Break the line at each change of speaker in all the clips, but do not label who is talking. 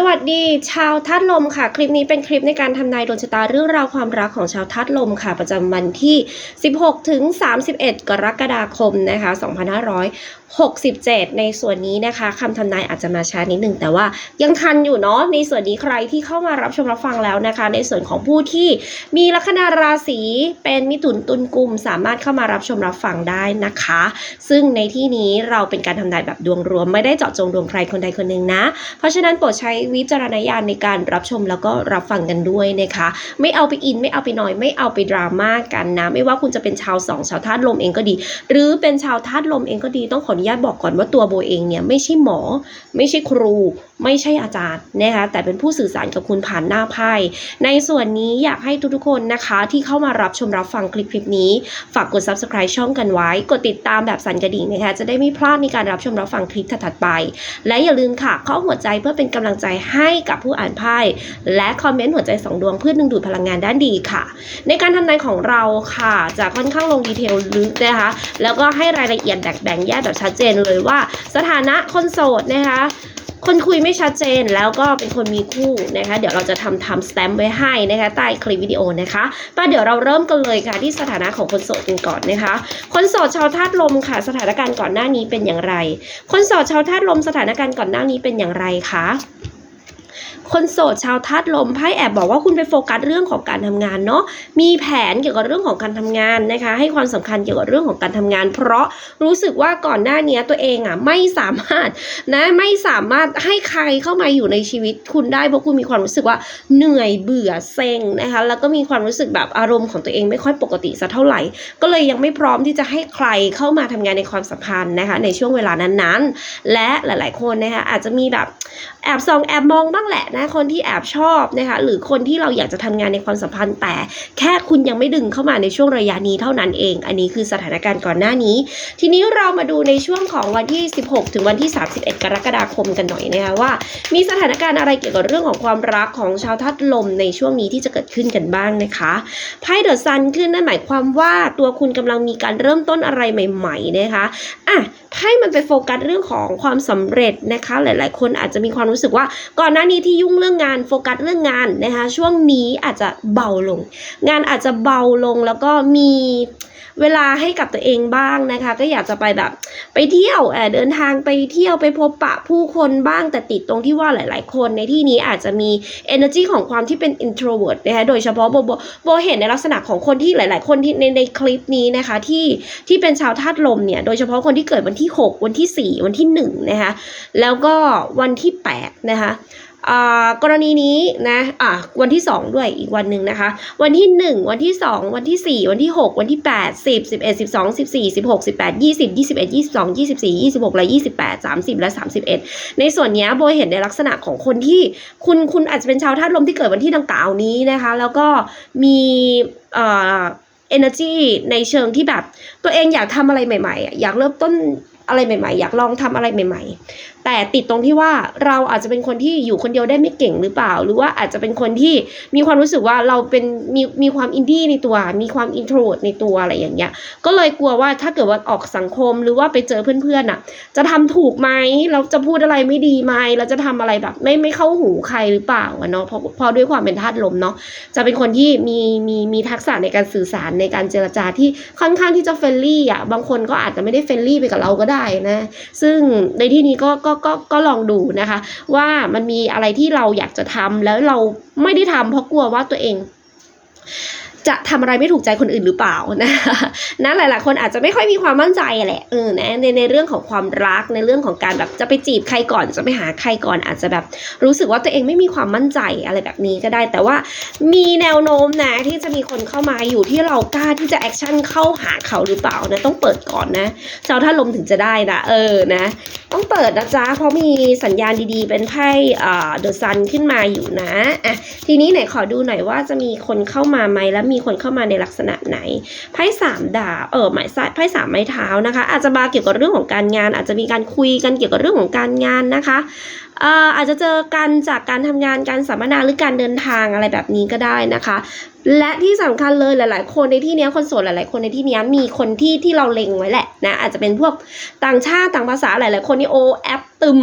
สวัสดีชาวธาตุลมค่ะ คลิปนี้เป็นคลิปในการทำนายดวงชะตาเรื่องราวความรักของชาวธาตุลมค่ะ ประจำวันที่ 16 ถึง 31 กรกฎาคมนะคะ 2567 ในส่วนนี้นะคะคำทำนายอาจจะมาช้านิดนึง แต่ว่ายังทันอยู่เนาะในส่วนนี้ใครที่เข้ามารับชมรับฟังแล้วนะคะ ในส่วนของผู้ที่มีลัคนาราศีเป็นมิถุนตุลกุม สามารถเข้ามารับชมรับฟังได้นะคะ ซึ่งในที่นี้เราเป็นการทำนายแบบดวงรวม ไม่ได้เจาะจงดวงใครคนใดคนหนึ่งนะ เพราะฉะนั้นโปรดใช้วิจารณญาณในการรับชมแล้วก็รับฟังกันด้วยนะคะ ไม่เอาไปอินไม่เอาไปนอย ไม่เอาไปดราม่ากันนะ ไม่ว่าคุณจะเป็นชาวสองชาวธาตุลมเองก็ดี หรือเป็นชาวธาตุลมเองก็ดีต้องขออนุญาตบอกก่อนว่าตัวโบเองเนี่ยไม่ใช่หมอ ไม่ใช่ครู ไม่ใช่อาจารย์นะคะแต่เป็นผู้สื่อสารกับคุณผ่านหน้าไพ่ในส่วนนี้อยากให้ทุกๆคนนะคะที่เข้ามารับชมรับฟังคลิปคลิปนี้ ฝากกด subscribe ช่องกันไว้ กดติดตามแบบสั่นกระดิ่งนะคะจะได้ไม่พลาดในการรับชมรับฟังคลิปถัดๆไป และอย่าลืมค่ะข้าหัวใจเพื่อเป็นกำลังใจให้กับผู้อ่านไพ่และคอมเมนต์หัวใจสองดวงเพื่อดึงดูดพลังงานด้านดีค่ะ ในการทำนายของเราค่ะ จะค่อนข้างลงดีเทลลึกนะคะ แล้วก็ให้รายละเอียดแบ่งแยกแบบชัดเจนเลยว่า สถานะคนโสดนะคะคนคุยไม่ชัดเจนแล้วก็เป็นคนมีคู่นะคะ เดี๋ยวเราจะทำทำสแตมป์ไว้ให้นะคะใต้คลิปวิดีโอนะคะป้าเดี๋ยวเราเริ่มกันเลยค่ะที่สถานะของคนโสดกันก่อนนะคะ คนโสดชาวธาตุลมค่ะ สถานการณ์ก่อนหน้านี้เป็นอย่างไร คนโสดชาวธาตุลมสถานการณ์ก่อนหน้านี้เป็นอย่างไรคะ คนโสดชาวธาตุลมไพ่แอบบอกว่าคุณไปโฟกัสเรื่องของการทำงานเนาะมีแผนเกี่ยวกับเรื่องของการทำงานนะคะ ให้ความสำคัญเกี่ยวกับเรื่องของการทำงาน เพราะรู้สึกว่าก่อนหน้านี้ตัวเองอะไม่สามารถนะไม่สามารถให้ใครเข้ามาอยู่ในชีวิตคุณได้เพราะคุณมีความรู้สึกว่าเหนื่อยเบื่อเซ็งนะคะแล้วก็มีความรู้สึกแบบอารมณ์ของตัวเองไม่ค่อยปกติสักเท่าไหร่ ก็เลยยังไม่พร้อมที่จะให้ใครเข้ามาทำงานในความสัมพันธ์นะคะในช่วงเวลานั้นๆ และหลาย ๆ คนนะคะอาจจะมีแบบแอบส่องแอบมองบ้างแหละนะคนที่แอบชอบนะคะหรือคนที่เราอยากจะทำงานในความสัมพันธ์ แต่แค่คุณยังไม่ดึงเข้ามาในช่วงระยะนี้เท่านั้นเอง อันนี้คือสถานการณ์ก่อนหน้านี้ ทีนี้เรามาดูในช่วงของวันที่ 16 ถึงวันที่ 31 กรกฎาคมกันหน่อยนะคะว่า มีสถานการณ์อะไรเกี่ยวกับเรื่องของความรักของชาวธาตุลมในช่วงนี้ที่จะเกิดขึ้นกันบ้างนะคะไพ่เดอะซันขึ้นนั่นหมายความว่าตัวคุณกำลังมีการเริ่มต้นอะไรใหม่ ๆ นะคะอะไพ่มันไปโฟกัสเรื่องของความสำเร็จนะคะ หลาย ๆ คนอาจจะมีความรู้สึกว่า ก่อนหน้านี้ที่ยุ่งเรื่องงานโฟกัสเรื่องงานนะคะ ช่วงนี้อาจจะเบาลง งานอาจจะเบาลงแล้วก็มีเวลาให้กับตัวเองบ้างนะคะ ก็อยากจะไปแบบไปเที่ยวเอ่อเดินทางไปเที่ยวไปพบปะผู้คนบ้างแต่ติดตรงที่ว่าหลาย ๆ คนในที่นี้อาจจะมี energy ของความที่เป็น introvert นะคะโดยเฉพาะโบโบโบเห็นในลักษณะของคนที่หลาย ๆ คนที่ในในคลิปนี้นะคะที่ที่เป็นชาวธาตุลมเนี่ยโดยเฉพาะคนที่เกิดวันที่ 6 วันที่ 4 วันที่1นะคะแล้วก็วันที่8นะคะกรณีนี้นะอะวันที่ 2 ด้วยอีกวันหนึ่งนะคะ วันที่ 1 วันที่ 2 วันที่ 4 วันที่ 6 วันที่ 8 10 11 12 14 16 18 20 21 22 24 26 และ 28 30 และ 31 ในส่วนนี้โบเห็นในลักษณะของคนที่คุณคุณอาจจะเป็นชาวธาตุลมที่เกิดวันที่ดังกล่าวนี้นะคะ แล้วก็มีเอ่อ energy ในเชิงที่แบบ ตัวเองอยากทำอะไรใหม่ๆอะอยากเริ่มต้นอะไรใหม่ ๆ อยากลองทำอะไรใหม่ ๆ แต่ติดตรงที่ว่าเราอาจจะเป็นคนที่อยู่คนเดียวได้ไม่เก่งหรือเปล่า หรือว่าอาจจะเป็นคนที่มีความรู้สึกว่าเราเป็นมีมีความอินดี้ในตัว มีความอินโทรดในตัวอะไรอย่างเงี้ย ก็เลยกลัวว่าถ้าเกิดว่าออกสังคมหรือว่าไปเจอเพื่อนๆอะ จะทำถูกไหมเราจะพูดอะไรไม่ดีไหมเราจะทำอะไรแบบ ไม่ไม่เข้าหูใครหรือเปล่าเนาะเพราะเพราะด้วยความเป็นธาตุลมเนาะจะเป็นคนที่มีมีมีทักษะในการสื่อสารในการเจรจาที่ค่อนข้างที่จะเฟรนลี่อะบางคนก็อาจจะไม่ได้เฟรนลี่ไปกับเราก็ได้นะ ซึ่งในที่นี้ก็ก็ก็ก็ลองดูนะคะ ว่ามันมีอะไรที่เราอยากจะทำแล้วเราไม่ได้ทำเพราะกลัวว่าตัวเอง จะทำอะไรไม่ถูกใจคนอื่นหรือเปล่านะนะหลาย ๆ คนอาจจะไม่ค่อยมีความมั่นใจแหละเออนะในในเรื่องของความรักในเรื่องของการแบบจะไปจีบใครก่อนจะไปหาใครก่อนอาจจะแบบรู้สึกว่าตัวเองไม่มีความมั่นใจอะไรแบบนี้ก็ได้ แต่ว่ามีแนวโน้มนะที่จะมีคนเข้ามาอยู่ที่เรากล้าที่จะแอคชั่นเข้าหาเขาหรือเปล่านะต้องเปิดก่อนนะเจ้าถ้าลมถึงจะได้นะเออนะ ต้องเปิดนะจ๊ะเพราะมีสัญญาณดีๆ เป็นไพ่อ่าเดอะซันขึ้นมาอยู่นะอะทีนี้ไหนขอดูหน่อยว่าจะมีคนเข้ามาไหมและมีคนเข้ามาในลักษณะไหนไพ่สามดาบเออหมายไพ่สามไม้เท้านะคะ อาจจะมาเกี่ยวกับเรื่องของการงาน อาจจะมีการคุยกันเกี่ยวกับเรื่องของการงานนะคะ อ่อาจจะเจอกันจากการทำงานการสัมมนาหรือการเดินทางอะไรแบบนี้ก็ได้นะคะ และที่สำคัญเลยหลาย ๆ คนในที่นี้คนโสดหลาย ๆ คนในที่นี้มีคนที่ที่เราเล็งไว้แหละนะอาจจะเป็นพวกต่างชาติต่างภาษาหลาย ๆ คนนี่โอแอปตึม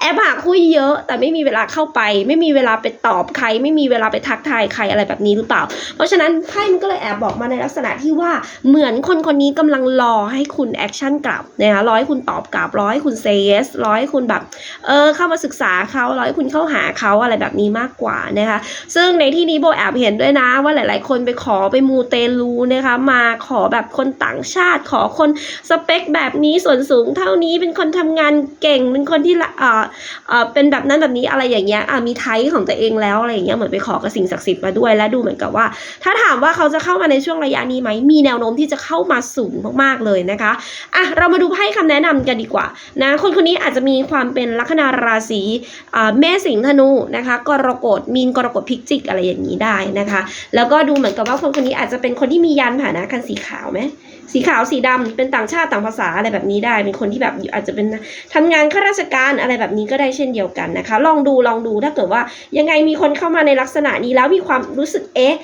แอปหาคุยเยอะ แต่ไม่มีเวลาเข้าไป ไม่มีเวลาไปตอบใคร ไม่มีเวลาไปทักทายใครอะไรแบบนี้หรือเปล่า เพราะฉะนั้นไพ่มันก็เลยแอบบอกมาในลักษณะที่ว่าเหมือนคนคนนี้กำลังรอให้คุณแอคชั่นกลับนะคะรอให้คุณตอบกลับรอให้คุณเซเยสรอให้คุณแบบเออเข้ามาศึกษาเขารอให้คุณเข้าหาเขาอะไรแบบนี้มากกว่านะคะ ซึ่งในที่นี้โบแอบเห็นด้วยนะว่าหลาย ๆ คนไปขอไปมูเตลูนะคะมาขอแบบคนต่างชาติ ขอคนสเปคแบบนี้ส่วนสูงเท่านี้เป็นคนทำงานเก่งเป็นคนที่เออเออเป็นแบบนั้นแบบนี้อะไรอย่างเงี้ยอะมีไทป์ของตัวเองแล้วอะไรอย่างเงี้ยเหมือนไปขอกับสิ่งศักดิ์สิทธิ์มาด้วยและดูเหมือนกับว่า ถ้าถามว่าเขาจะเข้ามาในช่วงระยะนี้ไหมมีแนวโน้มที่จะเข้ามาสูงมากๆเลยนะคะอะเรามาดูไพ่คำแนะนำกันดีกว่านะคนคนนี้อาจจะมีความเป็นลัคนาราศีอ่าแม่สิงห์ธนูนะคะกรกฎมีนกรกฎพิกจิกอะไรอย่างนี้ได้นะคะ แล้วก็ดูเหมือนกับว่าคนคนนี้อาจจะเป็นคนที่มียานผ่าหนะคันสีขาวไหมสีขาวสีดำเป็นต่างชาติต่างภาษาอะไรแบบนี้ได้ เป็นคนที่แบบอาจจะเป็นทำงานข้าราชการอะไรแบบนี้ก็ได้เช่นเดียวกันนะคะ ลองดูลองดูถ้าเกิดว่ายังไงมีคนเข้ามาในลักษณะนี้แล้วมีความรู้สึกเอ๊ะ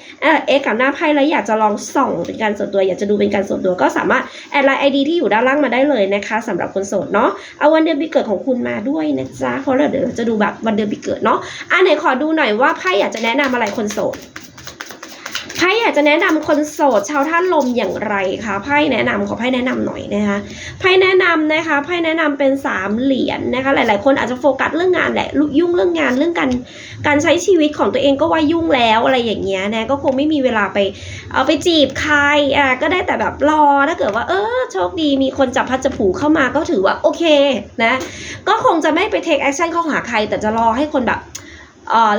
เอ๊ะกับหน้าไพ่แล้วอยากจะลองส่องเป็นการส่วนตัว อยากจะดูเป็นการส่วนตัวก็สามารถแอดไลน์ไอดีที่อยู่ด้านล่างมาได้เลยนะคะสำหรับคนโสดเนาะเอาวันเดือนปีเกิดของคุณมาด้วยนะจ๊ะเพราะเราเดี๋ยวจะดูแบบวันเดือนปีเกิดเนาะอะไหนขอดูหน่อยว่าไพ่อยากจะแนะนำอะไรคนโสด ไพ่อยากจะแนะนำคนโสดชาวท่านลมอย่างไรคะไพ่แนะนำขอไพ่แนะนำหน่อยนะคะไพ่แนะนำนะคะไพ่แนะนำเป็นสามเหรียญนะคะ หลาย ๆ คนอาจจะโฟกัสเรื่องงานแหละยุ่งเรื่องงานเรื่องการการใช้ชีวิตของตัวเองก็ว่ายุ่งแล้วอะไรอย่างเงี้ยนะก็คงไม่มีเวลาไปเอาไปจีบใครอะก็ได้แต่แบบรอถ้าเกิดว่า เออโชคดีมีคนจับพัดจับผูเข้ามาก็ถือว่าโอเคนะก็คงจะไม่ไปเทคแอคชั่นเข้าหาใคร แต่จะรอให้คนแบบ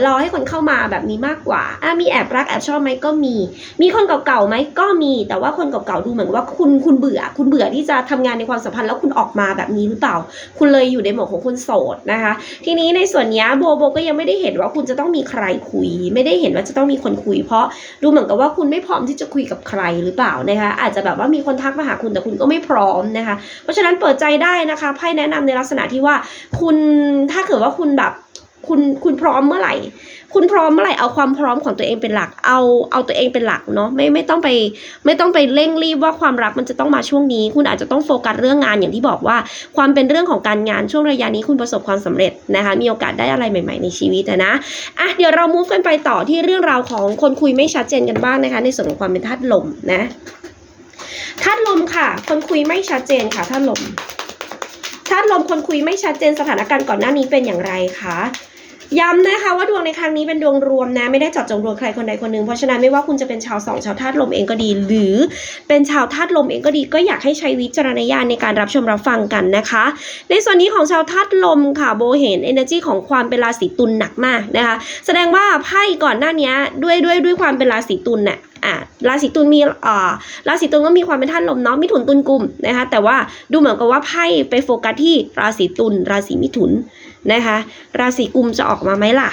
รอให้คนเข้ามาแบบนี้มากกว่าอะมีแอบรักแอบชอบไหมก็มี มีคนเก่าๆไหมก็มี แต่ว่าคนเก่าๆดูเหมือนว่าคุณคุณเบื่อ คุณเบื่อที่จะทำงานในความสัมพันธ์แล้วคุณออกมาแบบนี้หรือเปล่า คุณเลยอยู่ในหมดของคนโสดนะคะ ทีนี้ในส่วนนี้โบโบก็ยังไม่ได้เห็นว่าคุณจะต้องมีใครคุย ไม่ได้เห็นว่าจะต้องมีคนคุย เพราะดูเหมือนกับว่าคุณไม่พร้อมที่จะคุยกับใครหรือเปล่านะคะ อาจจะแบบว่ามีคนทักมาหาคุณแต่คุณก็ไม่พร้อมนะคะ เพราะฉะนั้นเปิดใจได้นะคะไพ่แนะนำในลักษณะที่ว่าคุณถ้าเกิดว่าคุณแบบ คุณคุณพร้อมเมื่อไหร่ คุณพร้อมเมื่อไหร่เอาความพร้อมของตัวเองเป็นหลัก เอาเอาตัวเองเป็นหลักเนาะไม่ไม่ต้องไปไม่ต้องไปเร่งรีบว่าความรักมันจะต้องมาช่วงนี้ คุณอาจจะต้องโฟกัสเรื่องงานอย่างที่บอกว่า ความเป็นเรื่องของการงานช่วงระยะนี้คุณประสบความสำเร็จนะคะมีโอกาสได้อะไรใหม่ ๆในชีวิตอะนะอะเดี๋ยวเรา move กันไปต่อที่เรื่องราวของคนคุยไม่ชัดเจนกันบ้างนะคะ ในส่วนของความเป็นธาตุลมนะธาตุลมค่ะ คนคุยไม่ชัดเจนค่ะธาตุลมธาตุลมคนคุยไม่ชัดเจนสถานการณ์ก่อนหน้านี้เป็นอย่างไรคะ ย้ำนะคะว่าดวงในครั้งนี้เป็นดวงรวมนะ ไม่ได้เจาะจงดวงใครคนใดคนหนึ่ง เพราะฉะนั้นไม่ว่าคุณจะเป็นชาวสองชาวธาตุลมเองก็ดี หรือเป็นชาวธาตุลมเองก็ดี ก็อยากให้ใช้วิจารณญาณในการรับชมรับฟังกันนะคะ ในส่วนนี้ของชาวธาตุลมค่ะโบเห็น energy ของความเป็นราศีตุลหนักมากนะคะ แสดงว่าไพ่ก่อนหน้านี้ด้วยด้วยด้วยความเป็นราศีตุลเน่ะอะราศีตุลมีอ่าราศีตุลก็มีความเป็นธาตุลมเนาะมิถุนตุลกลุ่มนะคะแต่ว่าดูเหมือนกับว่าไพ่ไปโฟกัสที่ราศีตุลราศีมิถุน นะคะ ราศีกุมจะออกมาไหมล่ะ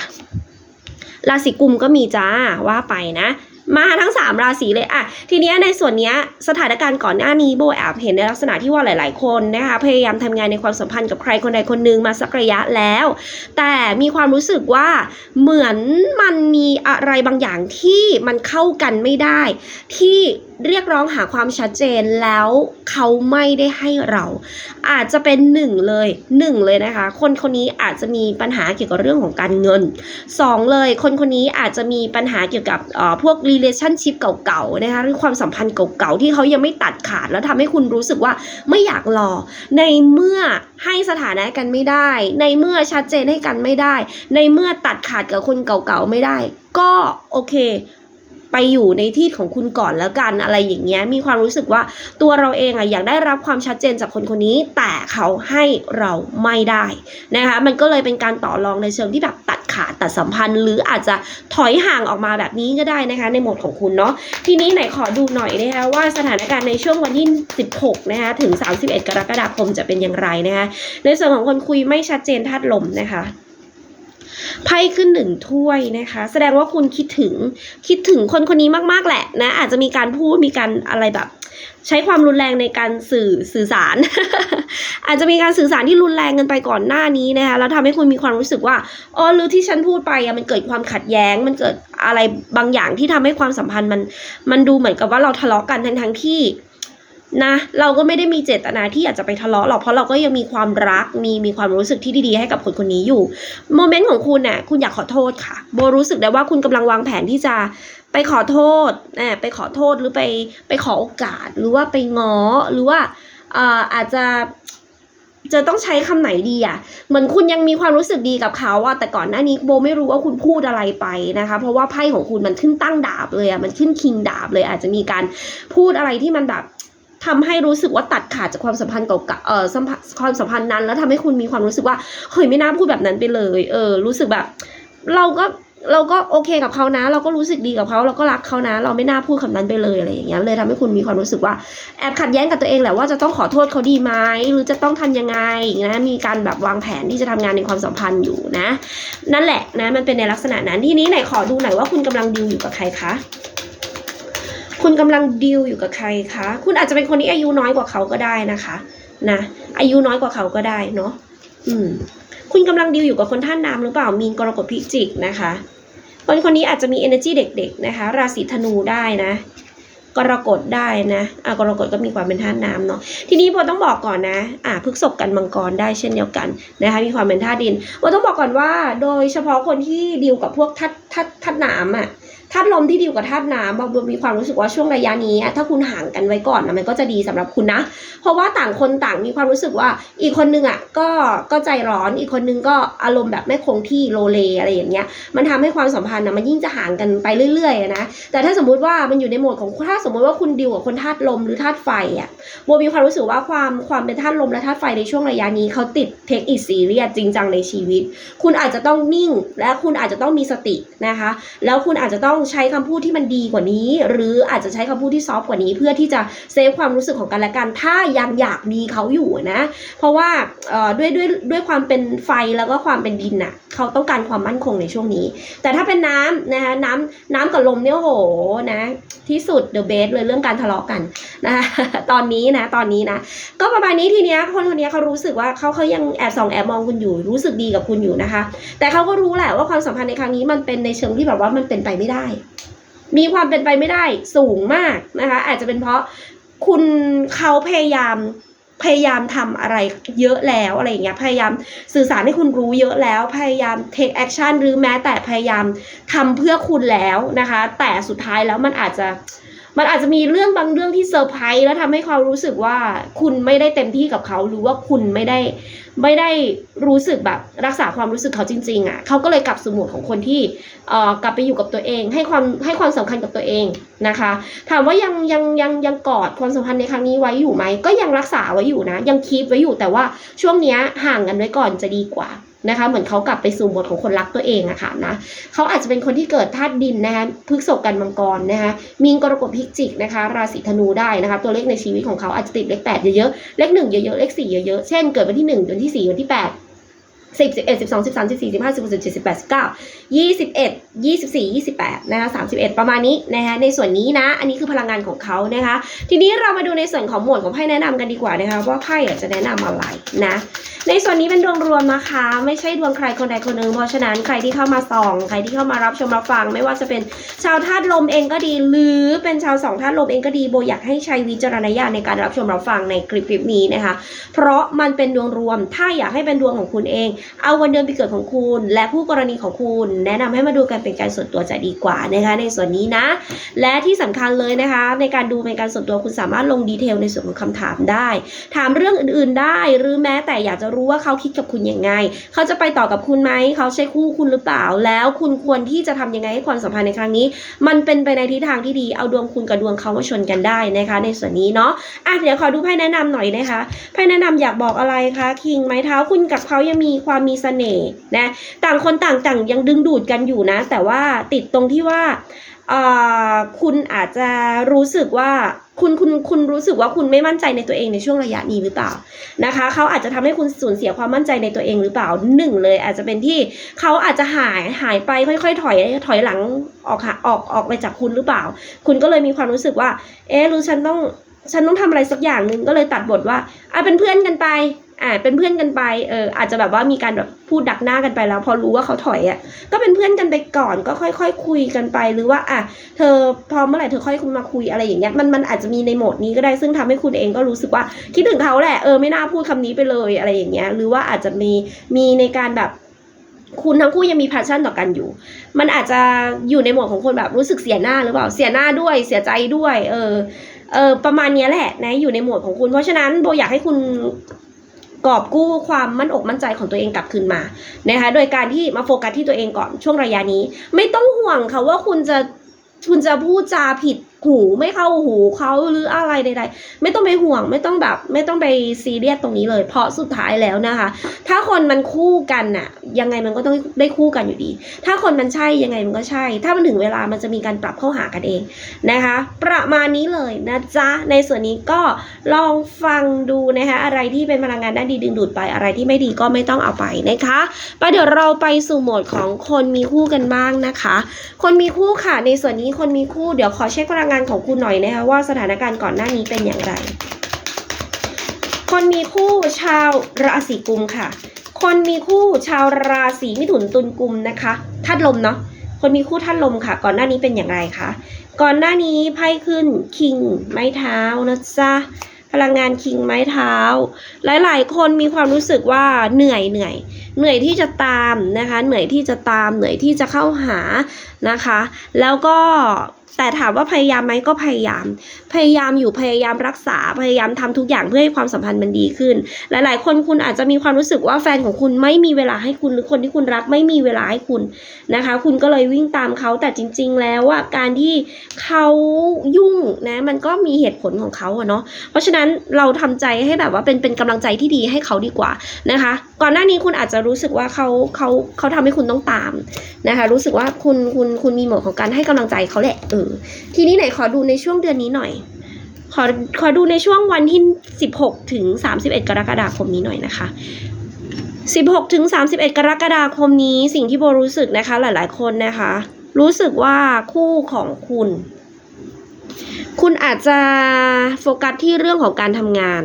ราศีกุมก็มีจ้าว่าไปนะมาทั้ง 3 ราศีเลยอะทีเนี้ยในส่วนเนี้ยสถานการณ์ก่อนหน้านี้โบแอบเห็นในลักษณะที่ว่าหลาย ๆ คนนะคะพยายามทำงานในความสัมพันธ์กับใครคนใดคนหนึ่งมาสักระยะแล้ว แต่มีความรู้สึกว่าเหมือนมันมีอะไรบางอย่างที่มันเข้ากันไม่ได้ที่ เรียกร้องหาความชัดเจนแล้วเขาไม่ได้ให้เรา อาจจะเป็นหนึ่งเลยหนึ่งเลยนะคะ คนคนนี้อาจจะมีปัญหาเกี่ยวกับเรื่องของการเงินสองเลย คนคนนี้อาจจะมีปัญหาเกี่ยวกับอ่อพวก relationship เก่าๆนะคะหรือความสัมพันธ์เก่าๆที่เขายังไม่ตัดขาดแล้วทำให้คุณรู้สึกว่าไม่อยากรอ ในเมื่อให้สถานะกันไม่ได้ ในเมื่อชัดเจนให้กันไม่ได้ ในเมื่อตัดขาดกับคนเก่าๆไม่ได้ ก็โอเค ไปอยู่ในที่ของคุณก่อนแล้วกันอะไรอย่างเงี้ยมีความรู้สึกว่าตัวเราเองอะอยากได้รับความชัดเจนจากคนคนนี้ แต่เขาให้เราไม่ได้นะคะมันก็เลยเป็นการต่อรองในเชิงที่แบบตัดขาดตัดสัมพันธ์ หรืออาจจะถอยห่างออกมาแบบนี้ก็ได้นะคะ ในโหมดของคุณเนาะทีนี้ไหนขอดูหน่อยนะคะว่าสถานการณ์ในช่วงวันที่ 16 นะคะถึง 31 กรกฎาคมจะเป็นอย่างไรนะคะในส่วนของคนคุยไม่ชัดเจนธาตุลมนะคะ ไพ่ขึ้นหนึ่งถ้วยนะคะ แสดงว่าคุณคิดถึงคิดถึงคนคนนี้มากๆแหละนะ อาจจะมีการพูดมีการอะไรแบบ ใช้ความรุนแรงในการสื่อสื่อสาร อาจจะมีการสื่อสารที่รุนแรงกันไปก่อนหน้านี้นะคะแล้วทำให้คุณมีความรู้สึกว่าอ๋อหรือที่ฉันพูดไปอะมันเกิดความขัดแย้ง มันเกิดอะไรบางอย่างที่ทำให้ความสัมพันธ์มันมันดูเหมือนกับว่าเราทะเลาะกันทั้งทั้งที่ นะเราก็ไม่ได้มีเจตนาที่อยากจะไปทะเลาะหรอกเพราะเราก็ยังมีความรักมีมีความรู้สึกที่ดีๆให้กับคนคนนี้อยู่โมเมนต์ของคุณน่ะคุณอยากขอโทษค่ะโบรู้สึกได้ว่าคุณกำลังวางแผนที่จะไปขอโทษนะไปขอโทษหรือไปไปขอโอกาสหรือว่าไปง้อหรือว่าเอ่ออาจจะจะต้องใช้คำไหนดีอะ เหมือนคุณยังมีความรู้สึกดีกับเขาอะแต่ก่อนหน้านี้โบไม่รู้ว่าคุณพูดอะไรไปนะคะ เพราะว่าไพ่ของคุณมันขึ้นตั้งดาบเลยอะมันขึ้นคิงดาบเลย อาจจะมีการพูดอะไรที่มันแบบ ทำให้รู้สึกว่าตัดขาดจากความสัมพันธ์เก่าเอ่อสัมพันธ์ความสัมพันธ์นั้น แล้วทำให้คุณมีความรู้สึกว่าเฮ้ยไม่น่าพูดแบบนั้นไปเลย เออ รู้สึกแบบ เราก็เราก็โอเคกับเขานะ เราก็รู้สึกดีกับเขาเราก็รักเขานะ เราไม่น่าพูดคำนั้นไปเลยอะไรอย่างเงี้ยเลยทำให้คุณมีความรู้สึกว่าแอบขัดแย้งกับตัวเองแหละว่าจะต้องขอโทษเขาดีไหมหรือจะต้องทำยังไงนะมีการแบบวางแผนที่จะทำงานในความสัมพันธ์อยู่นะ นั่นแหละนะมันเป็นในลักษณะนั้นทีนี้ไหนขอดูหน่อยว่าคุณกำลังดิวอยู่กับใครคะ คุณกำลังดิวอยู่กับใครคะ คุณอาจจะเป็นคนที่อายุน้อยกว่าเขาก็ได้นะคะ นะ อายุน้อยกว่าเขาก็ได้เนาะ อืม คุณกำลังดิวอยู่กับคนท่านน้ำหรือเปล่า มีนกรกฎพิจิกนะคะ คนคนนี้อาจจะมี energy เด็ก ๆ นะคะ ราศีธนูได้นะ กรกฎได้นะอะกรกฎก็มีความเป็นธาตุน้ำเนาะ ทีนี้โบต้องบอกก่อนนะ อะพฤกษบกันมังกรได้เช่นเดียวกันนะคะ มีความเป็นธาตุดินโบต้องบอกก่อนว่า โดยเฉพาะคนที่ดิวกับพวกธาตุธาตุธาตุน้ำอะ ธาตุลมที่ดิวกับธาตุน้ำบางมีความรู้สึกว่าช่วงระยะนี้ ถ้าคุณห่างกันไว้ก่อนนะมันก็จะดีสำหรับคุณนะ เพราะว่าต่างคนต่างมีความรู้สึกว่าอีกคนนึงอะก็ก็ใจร้อนอีกคนนึงก็อารมณ์แบบไม่คงที่โลเลอะไรอย่างเงี้ยมันทำให้ความสัมพันธ์นะมันยิ่งจะห่างกันไปเรื่อยๆนะแต่ถ้าสมมุติว่ามันอยู่ในโหมดของถ้าสมมติว่าคุณดิวกับคนธาตุลมหรือธาตุไฟอะโบมีความรู้สึกว่าความความเป็นธาตุลมและธาตุไฟในช่วงระยะนี้เขาติดเทคอิซีเรียสจริงจังในชีวิต คุณอาจจะต้องนิ่งและคุณอาจจะต้องมีสตินะคะ แล้วคุณอาจจะต้ององใช้คำพูดที่มันดีกว่านี้ หรืออาจจะใช้คำพูดที่ซอฟกว่านี้ เพื่อที่จะเซฟความรู้สึกของกันและกัน ถ้ายังอยากมีเขาอยู่นะ เพราะว่าด้วยด้วยด้วยความเป็นไฟแล้วก็ความเป็นดินน่ะเขาต้องการความมั่นคงในช่วงนี้ แต่ถ้าเป็นน้ำนะคะน้ำน้ำกับลมเนี่ยโหนะที่สุดเดอะเบสเลยเรื่องการทะเลาะกันนะคะตอนนี้นะตอนนี้นะก็ประมาณนี้ทีเนี้ยคนคนนี้เขารู้สึกว่าเขาเขายังแอบส่องแอบมองคุณอยู่ รู้สึกดีกับคุณอยู่นะคะ แต่เขาก็รู้แหละว่าความสัมพันธ์ในครั้งนี้มันเป็นในเชิงที่แบบว่ามันเป็นไปไม่ได้มีความเป็นไปไม่ได้สูงมากนะคะ อาจจะเป็นเพราะคุณเขาพยายามพยายามทำอะไรเยอะแล้วอะไรอย่างเงี้ยพยายามสื่อสารให้คุณรู้เยอะแล้ว พยายาม take action หรือแม้แต่พยายามทำเพื่อคุณแล้วนะคะ แต่สุดท้ายแล้วมันอาจจะ มันอาจจะมีเรื่องบางเรื่องที่เซอร์ไพรส์แล้วทำให้เขารู้สึกว่าคุณไม่ได้เต็มที่กับเขาหรือว่าคุณไม่ได้ไม่ได้รู้สึกแบบรักษาความรู้สึกเขาจริง ๆอะเขาก็เลยกลับสู่โหมดของคนที่เอ่อกลับไปอยู่กับตัวเอง ให้ความให้ความสำคัญกับตัวเองนะคะ ถามว่ายังยังยังยังกอดความสัมพันธ์ในครั้งนี้ไว้อยู่ไหมก็ยังรักษาไว้อยู่นะ ยังคีปไว้อยู่แต่ว่าช่วงเนี้ยห่างกันไว้ก่อนจะดีกว่า นะคะ เหมือนเขากลับไปสู่บทของคนรักตัวเองอะค่ะนะเขาอาจจะเป็นคนที่เกิดธาตุดินนะคะพฤกษบกันมังกรนะคะมีนกรกฎพิจิกนะคะ ราศีธนูได้นะคะ ตัวเลขในชีวิตของเขาอาจจะติดเลขแปดเยอะๆเลขหนึ่งเยอะๆเลขสี่เยอะๆเช่นเกิดวันที่หนึ่งวันที่สี่วันที่แปด สิบสิบเอ็ดสิบสองสิบสามสิบสี่สิบห้าสิบหกสิบเจ็ดสิบแปดสิบเก้ายี่สิบเอ็ดยี่สิบสี่ยี่สิบแปดนะคะสามสิบเอ็ดประมาณนี้นะคะในส่วนนี้นะ อันนี้คือพลังงานของเขานะคะ ทีนี้เรามาดูในส่วนของหมวดของไพ่แนะนำกันดีกว่านะคะว่าไพ่จะแนะนำอะไรนะในส่วนนี้เป็นดวงรวมนะคะ ไม่ใช่ดวงใครคนใดคนหนึ่งเพราะฉะนั้นใครที่เข้ามาส่อง ใครที่เข้ามารับชมรับฟัง ไม่ว่าจะเป็นชาวธาตุลมเองก็ดี หรือเป็นชาวสองธาตุลมเองก็ดีโบอยากให้ใช้วิจารณญาณในการรับชมรับฟังในคลิปคลิปนี้นะคะ เพราะมันเป็นดวงรวมถ้าอยากให้เป็นดวงของคุณเองเอาวันเดือนปีเกิดของคุณ และผู้กรณีของคุณ แนะนำให้มาดูกันเป็นการส่วนตัวจะดีกว่านะคะในส่วนนี้นะ และที่สำคัญเลยนะคะ ในการดูเป็นการส่วนตัวคุณสามารถลงดีเทลในส่วนของคำถามได้ ถามเรื่องอื่นๆได้ หรือแม้แต่อยากจะรู้ว่าเขาคิดกับคุณยังไง เขาจะไปต่อกับคุณไหมเขาใช่คู่คุณหรือเปล่า แล้วคุณควรที่จะทำยังไงให้ความสัมพันธ์ในครั้งนี้ มันเป็นไปในทิศทางที่ดีเอาดวงคุณกับดวงเขามาชนกันได้นะคะ ในส่วนนี้เนาะอะเดี๋ยวขอดูไพ่แนะนำหน่อยนะคะไพ่แนะนำอยากบอกอะไรคะคิงไม้เท้าคุณกับเขายังมีความมีเสน่ห์นะ ต่างคนต่างต่างยังดึงดูดกันอยู่นะ แต่ว่าติดตรงที่ว่าคุณอาจจะรู้สึกว่าคุณคุณคุณรู้สึกว่าคุณไม่มั่นใจในตัวเองในช่วงระยะนี้หรือเปล่านะคะเขาอาจจะทำให้คุณสูญเสียความมั่นใจในตัวเองหรือเปล่าหนึ่งเลย อาจจะเป็นที่เขาอาจจะหายหายไปค่อย ๆ ถอยถอยหลังออกออกออกไปจากคุณหรือเปล่า คุณก็เลยมีความรู้สึกว่า เอ๊ะหรือฉันต้องฉันต้องทำอะไรสักอย่างหนึ่งก็เลยตัดบทว่าอะเป็นเพื่อนกันไป อ่าเป็นเพื่อนกันไปเอออาจจะแบบว่ามีการแบบพูดดักหน้ากันไปแล้ว พอรู้ว่าเขาถอยอะก็เป็นเพื่อนกันไปก่อนก็ค่อยๆคุยกันไปหรือว่าอะเธอพร้อมเมื่อไหร่เธอค่อยคุณมาคุยอะไรอย่างเงี้ยมันมันอาจจะมีในโหมดนี้ก็ได้ซึ่งทำให้คุณเองก็รู้สึกว่า คิดถึงเขาแหละเออไม่น่าพูดคำนี้ไปเลยอะไรอย่างเงี้ยหรือว่าอาจจะมีมีในการแบบคุณทั้งคู่ยังมี passion ต่อกันอยู่ มันอาจจะอยู่ในโหมดของคนแบบรู้สึกเสียหน้าหรือเปล่า เสียหน้าด้วย เสียใจด้วย เออ เออ ประมาณนี้แหละนะ อยู่ในโหมดของคุณ เพราะฉะนั้นโบอยากให้คุณ กอบกู้ความมั่นอกมั่นใจของตัวเองกลับคืนมานะคะโดยการที่มาโฟกัสที่ตัวเองก่อนช่วงระยะนี้ ไม่ต้องห่วงค่ะว่าคุณจะคุณจะพูดจาผิด หูไม่เข้าหูเขาหรืออะไรใดๆ ไม่ต้องไปห่วงไม่ต้องแบบ ไม่ต้องไปซีเรียสตรงนี้เลย เพราะสุดท้ายแล้วนะคะ ถ้าคนมันคู่กันน่ะ ยังไงมันก็ต้องได้คู่กันอยู่ดี ถ้าคนมันใช่ยังไงมันก็ใช่ ถ้ามันถึงเวลามันจะมีการปรับเข้าหากันเองนะคะ ประมาณนี้เลยนะจ๊ะในส่วนนี้ก็ลองฟังดูนะคะอะไรที่เป็นพลังงานด้านดีดึงดูดไปอะไรที่ไม่ดีก็ไม่ต้องเอาไปนะคะไปเดี๋ยวเราไปสู่โหมดของคนมีคู่กันบ้างนะคะ คนมีคู่ค่ะในส่วนนี้คนมีคู่เดี๋ยวขอเช็คพลังงานของคุณหน่อยนะคะว่าสถานการณ์ก่อนหน้านี้เป็นอย่างไร คนมีคู่ชาวราศีกุมค่ะ คนมีคู่ชาวราศีมิถุนตุลกุมนะคะธาตุลมเนาะคนมีคู่ธาตุลมค่ะ ก่อนหน้านี้เป็นอย่างไรคะก่อนหน้านี้ไพ่ขึ้นคิงไม้เท้านะจ๊ะพลังงานคิงไม้เท้า หลายๆ คนมีความรู้สึกว่าเหนื่อยเหนื่อย เหนื่อยที่จะตามนะคะ เหนื่อยที่จะตาม เหนื่อยที่จะเข้าหานะคะ แล้วก็ แต่ถามว่าพยายามไหมก็พยายาม พยายามอยู่พยายามรักษาพยายามทำทุกอย่างเพื่อให้ความสัมพันธ์มันดีขึ้น หลาย ๆ คนคุณอาจจะมีความรู้สึกว่าแฟนของคุณไม่มีเวลาให้คุณหรือคนที่คุณรักไม่มีเวลาให้คุณนะคะ คุณก็เลยวิ่งตามเขาแต่จริง ๆ แล้วว่าการที่เขายุ่งนะมันก็มีเหตุผลของเขาเนาะเพราะฉะนั้นเราทำใจให้แบบว่าเป็นเป็นกำลังใจที่ดีให้เขาดีกว่านะคะ ก่อนหน้านี้คุณอาจจะรู้สึกว่าเขาเขาเขาทำให้คุณต้องตามนะคะ รู้สึกว่าคุณคุณคุณมีหมดของการให้กำลังใจเขาแหละเออทีนี้ไหนขอดูในช่วงเดือนนี้หน่อย ขอขอดูในช่วงวันที่ 16 ถึง 31 กรกฎาคมนี้หน่อยนะคะ 16 ถึง 31 กรกฎาคมนี้สิ่งที่โบรู้สึกนะคะ หลาย ๆ คนนะคะ รู้สึกว่าคู่ของคุณ คุณอาจจะโฟกัสที่เรื่องของการทำงาน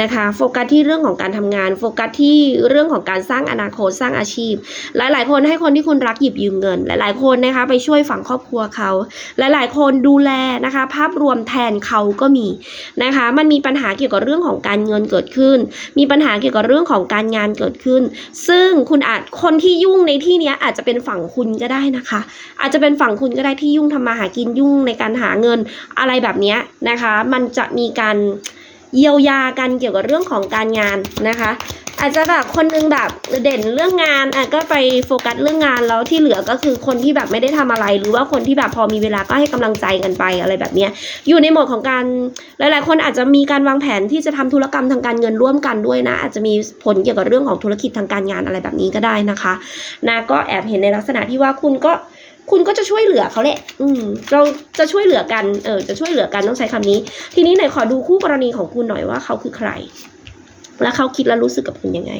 นะคะโฟกัสที่เรื่องของการทำงาน โฟกัสที่เรื่องของการสร้างอนาคตสร้างอาชีพ หลาย ๆ คนให้คนที่คุณรักหยิบยืมเงิน หลาย ๆ คนนะคะไปช่วยฝั่งครอบครัวเขา หลาย ๆ คนดูแลนะคะ ภาพรวมแทนเขาก็มีนะคะ มันมีปัญหาเกี่ยวกับเรื่องของการเงินเกิดขึ้น มีปัญหาเกี่ยวกับเรื่องของการงานเกิดขึ้น ซึ่งคุณอาจคนที่ยุ่งในที่นี้อาจจะเป็นฝั่งคุณก็ได้นะคะ อาจจะเป็นฝั่งคุณก็ได้ที่ยุ่งทำมาหากินยุ่งในการหาเงินอะไรแบบนี้นะคะ มันจะมีการ เยียวยากันเกี่ยวกับเรื่องของการงานนะคะ อาจจะแบบคนนึงแบบเด่นเรื่องงานอะก็ไปโฟกัสเรื่องงานแล้วที่เหลือก็คือคนที่แบบไม่ได้ทำอะไร หรือว่าคนที่แบบพอมีเวลาก็ให้กำลังใจกันไปอะไรแบบเนี้ยอยู่ในโหมดของการหลาย ๆ คนอาจจะมีการวางแผนที่จะทำธุรกรรมทางการเงินร่วมกันด้วยนะ อาจจะมีผลเกี่ยวกับเรื่องของธุรกิจทางการงานอะไรแบบนี้ก็ได้นะคะนะก็แอบเห็นในลักษณะที่ว่าคุณก็ คุณก็จะช่วยเหลือเขาแหละ อืม เราจะช่วยเหลือกัน เออ จะช่วยเหลือกันต้องใช้คำนี้ ทีนี้ไหนขอดูคู่กรณีของคุณหน่อยว่าเขาคือใคร และเขาคิดและรู้สึกกับคุณยังไง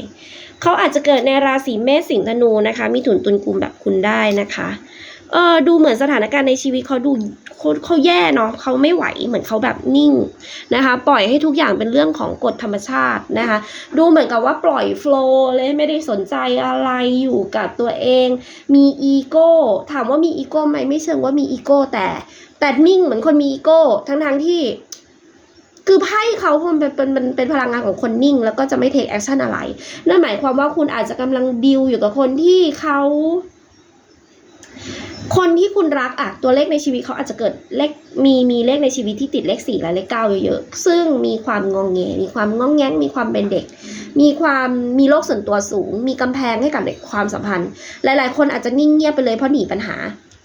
เขาอาจจะเกิดในราศีเมษสิงห์ธนูนะคะ มีถุนตุนกุมแบบคุณได้นะคะ เออดูเหมือนสถานการณ์ในชีวิตเขาดูเขาเขาแย่เนาะเขาไม่ไหวเหมือนเขาแบบนิ่งนะคะ ปล่อยให้ทุกอย่างเป็นเรื่องของกฎธรรมชาตินะคะ ดูเหมือนกับว่าปล่อยโฟล์เลยไม่ได้สนใจอะไรอยู่กับตัวเอง มีอีโก้ถามว่ามีอีโก้ไหมไม่เชิงว่ามีอีโก้แต่แต่นิ่งเหมือนคนมีอีโก้ทั้งทั้งที่ คือไพ่เขามันเป็นเป็นเป็นเป็นพลังงานของคนนิ่ง แล้วก็จะไม่เทคแอคชั่นอะไร นั่นหมายความว่าคุณอาจจะกำลังดิวอยู่กับคนที่เขา คนที่คุณรักอะตัวเลขในชีวิตเขาอาจจะเกิดเลขมีมีเลขในชีวิตที่ติดเลขสี่และเลขเก้าเยอะๆ ซึ่งมีความงองเงมีความงองแงงมีความเป็นเด็ก มีความมีโลกส่วนตัวสูง มีกำแพงให้กับความสัมพันธ์ หลายๆ คนอาจจะนิ่งเงียบไปเลยเพราะหนีปัญหา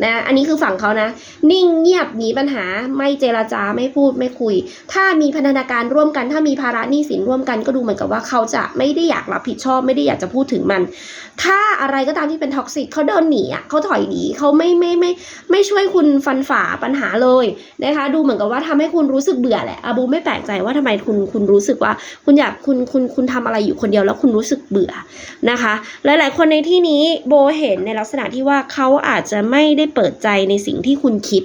นะ อันนี้คือฝั่งเขานะ นิ่งเงียบหนีปัญหาไม่เจราจาไม่พูดไม่คุย ถ้ามีพันธนาการร่วมกัน ถ้ามีภาระหนี้สินร่วมกันก็ดูเหมือนกับว่าเขาจะไม่ได้อยากรับผิดชอบไม่ได้อยากจะพูดถึงมัน ถ้าอะไรก็ตามที่เป็นท็อกซิกเขาเดินหนีอะเขาถอยหนีเขาไม่ไม่ไม่ไม่ช่วยคุณฟันฝ่าปัญหาเลยนะคะ ดูเหมือนกับว่าทำให้คุณรู้สึกเบื่อแหละอาบูไม่แปลกใจว่าทำไมคุณคุณรู้สึกว่า คุณอยากคุณคุณคุณทำอะไรอยู่คนเดียวแล้วคุณรู้สึกเบื่อนะคะ หลาย ๆ คนในที่นี้โบเห็นในลักษณะที่ว่าเขาอาจจะไม่ได้เปิดใจในสิ่งที่คุณคิด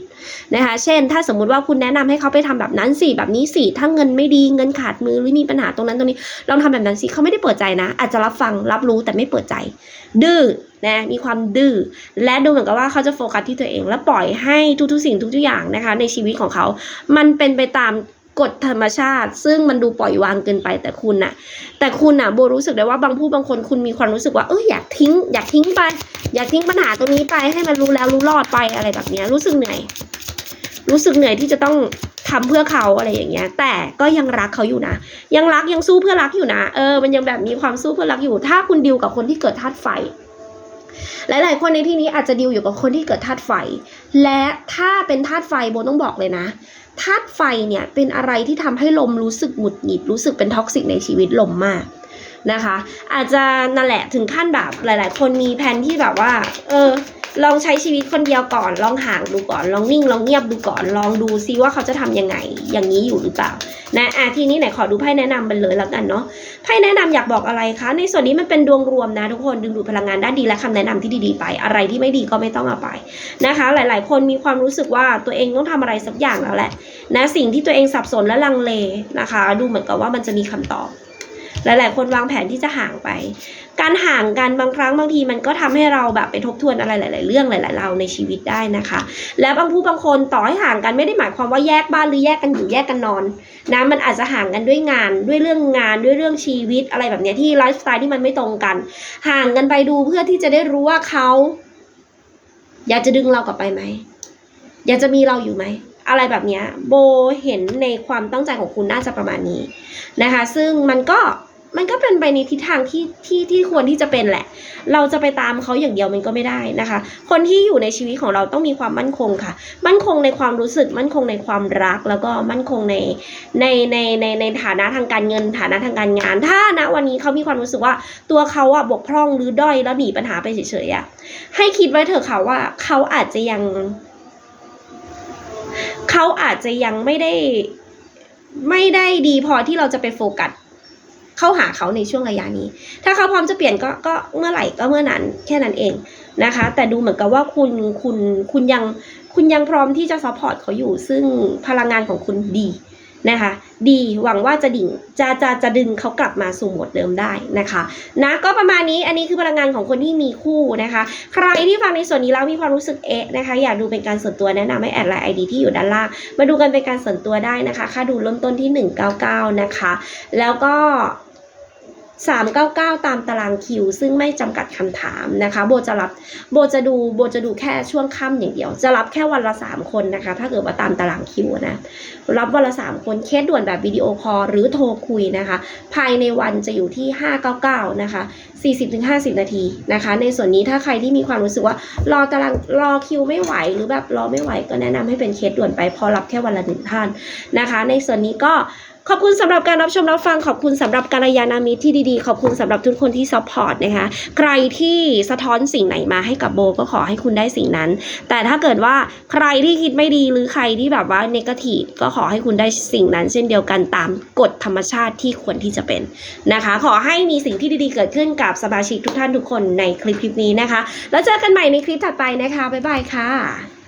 นะคะ เช่น ถ้าสมมุติว่าคุณแนะนำให้เขาไปทำแบบนั้นสิแบบนี้สิถ้าเงินไม่ดีเงินขาดมือหรือมีปัญหาตรงนั้นตรงนี้ลองทำแบบนั้นสิเขาไม่ได้เปิดใจนะ อาจจะรับฟังรับรู้แต่ไม่เปิดใจ ดื้อนะมีความดื้อและดูเหมือนกับว่าเขาจะโฟกัสที่ตัวเอง และปล่อยให้ทุกๆสิ่งทุกๆอย่างนะคะ ในชีวิตของเขา มันเป็นไปตาม กฎธรรมชาติ ซึ่งมันดูปล่อยวางเกินไปแต่คุณน่ะ แต่คุณน่ะโบรู้สึกได้ว่าบางผู้บางคนคุณมีความรู้สึกว่าเอออยากทิ้ง อยากทิ้งไป อยากทิ้งปัญหาตรงนี้ไปให้มันรู้แล้วรู้รอดไปอะไรแบบนี้รู้สึกเหนื่อยรู้สึกเหนื่อยที่จะต้องทำเพื่อเขาอะไรอย่างเงี้ย แต่ก็ยังรักเขาอยู่นะ ยังรักยังสู้เพื่อรักอยู่นะเออมันยังแบบมีความสู้เพื่อรักอยู่ ถ้าคุณดิวกับคนที่เกิดธาตุไฟหลาย ๆ คนในที่นี้อาจจะดิวอยู่กับคนที่เกิดธาตุไฟ และถ้าเป็นธาตุไฟโบต้องบอกเลยนะ ธาตุไฟเนี่ยเป็นอะไรที่ทำให้ลมรู้สึกหงุดหงิดรู้สึกเป็นท็อกซิกในชีวิตลมมากนะคะ อาจจะนั่นแหละถึงขั้นแบบหลาย ๆ คนมีแผนที่แบบว่า เออ ลองใช้ชีวิตคนเดียวก่อน ลองห่างดูก่อน ลองนิ่ง ลองเงียบดูก่อน ลองดูซิว่าเขาจะทำยังไง อย่างนี้อยู่หรือเปล่า นะอะทีนี้ไหนขอดูไพ่แนะนำไปเลยแล้วกันเนาะ ไพ่แนะนำอยากบอกอะไรคะ ในส่วนนี้มันเป็นดวงรวมนะทุกคน ดึงดูดพลังงานด้านดีและคำแนะนำที่ดีๆไป อะไรที่ไม่ดีก็ไม่ต้องเอาไปนะคะ หลาย ๆ คนมีความรู้สึกว่าตัวเองต้องทำอะไรสักอย่างแล้วแหละ นะ สิ่งที่ตัวเองสับสนและลังเลนะคะ ดูเหมือนกับว่ามันจะมีคำตอบ หลาย ๆ คนวางแผนที่จะห่างไป การห่างกันบางครั้งบางทีมันก็ทำให้เราแบบไปทบทวนอะไรหลาย ๆ เรื่องหลาย ๆ เราในชีวิตได้นะคะ และบางผู้บางคนต่อให้ห่างกันไม่ได้หมายความว่าแยกบ้านหรือแยกกันอยู่แยกกันนอนนะมันอาจจะห่างกันด้วยงานด้วยเรื่องงานด้วยเรื่องชีวิตอะไรแบบนี้ที่ไลฟ์สไตล์ที่มันไม่ตรงกัน ห่างกันไปดูเพื่อที่จะได้รู้ว่าเขาอยากจะดึงเรากลับไปไหม อยากจะมีเราอยู่ไหม อะไรแบบนี้โบเห็นในความตั้งใจของคุณน่าจะประมาณนี้นะคะ ซึ่งมันก็ มันก็เป็นไปในทิศทางที่ที่ที่ควรที่จะเป็นแหละ เราจะไปตามเขาอย่างเดียวมันก็ไม่ได้นะคะ คนที่อยู่ในชีวิตของเราต้องมีความมั่นคงค่ะ มั่นคงในความรู้สึก มั่นคงในความรัก แล้วก็มั่นคงในในในในในฐานะทางการเงิน ฐานะทางการงาน ถ้าณวันนี้เขามีความรู้สึกว่าตัวเขาอะบกพร่องหรือด้อยแล้วหนีปัญหาไปเฉยๆอะให้คิดไว้เถอะค่ะว่าเขาอาจจะยังเขาอาจจะยังไม่ได้ไม่ได้ดีพอที่เราจะไปโฟกัส เข้าหาเขาในช่วงระยะนี้ ถ้าเขาพร้อมจะเปลี่ยนก็ก็เมื่อไหร่ก็เมื่อนั้นแค่นั้นเองนะคะ แต่ดูเหมือนกับว่าคุณคุณคุณยังคุณยังพร้อมที่จะซัพพอร์ตเขาอยู่ ซึ่งพลังงานของคุณดีนะคะ ดีหวังว่าจะดิ่งจะจะจะดึงเขากลับมาสู่โหมดเดิมได้นะคะนะก็ประมาณนี้อันนี้คือพลังงานของคนที่มีคู่นะคะ ใครที่ฟังในส่วนนี้แล้วมีความรู้สึกเอ๊ะนะคะ อยากดูเป็นการส่วนตัวแนะนำให้แอดไลน์ไอดีที่อยู่ด้านล่าง มาดูกันเป็นการส่วนตัวได้นะคะ ค่าดูเริ่มต้นที่ 199 นะคะ แล้วก็ 399 ตามตารางคิว ซึ่งไม่จำกัดคำถามนะคะ โบจะรับโบจะดูโบจะดูแค่ช่วงค่ำอย่างเดียว จะรับแค่วันละ 3 คนนะคะ ถ้าเกิดว่าตามตารางคิวนะรับวันละ 3 คนเคสด่วนแบบวิดีโอคอลหรือโทรคุยนะคะ ภายในวันจะอยู่ที่ 599 นะคะ 40-50 นาทีนะคะ ในส่วนนี้ถ้าใครที่มีความรู้สึกว่ารอตารางรอคิวไม่ไหวหรือแบบรอไม่ไหวก็แนะนำให้เป็นเคสด่วนไปเพอรับแค่วันละหนึ่งท่านนะคะ ในส่วนนี้ก็ ขอบคุณสำหรับการรับชมรับฟังขอบคุณสำหรับการยานามิตรที่ดีๆ ขอบคุณสำหรับทุกคนที่ซัพพอร์ตนะคะใครที่สะท้อนสิ่งไหนมาให้กับโบก็ขอให้คุณได้สิ่งนั้น แต่ถ้าเกิดว่าใครที่คิดไม่ดีหรือใครที่แบบว่าเนกาทีฟก็ขอให้คุณได้สิ่งนั้น เช่นเดียวกันตามกฎธรรมชาติที่ควรที่จะเป็นนะคะ ขอให้มีสิ่งที่ดีๆ เกิดขึ้นกับสมาชิกทุกท่านทุกคนในคลิปคลิปนี้นะคะ แล้วเจอกันใหม่ในคลิปถัดไปนะคะบ๊ายบายค่ะ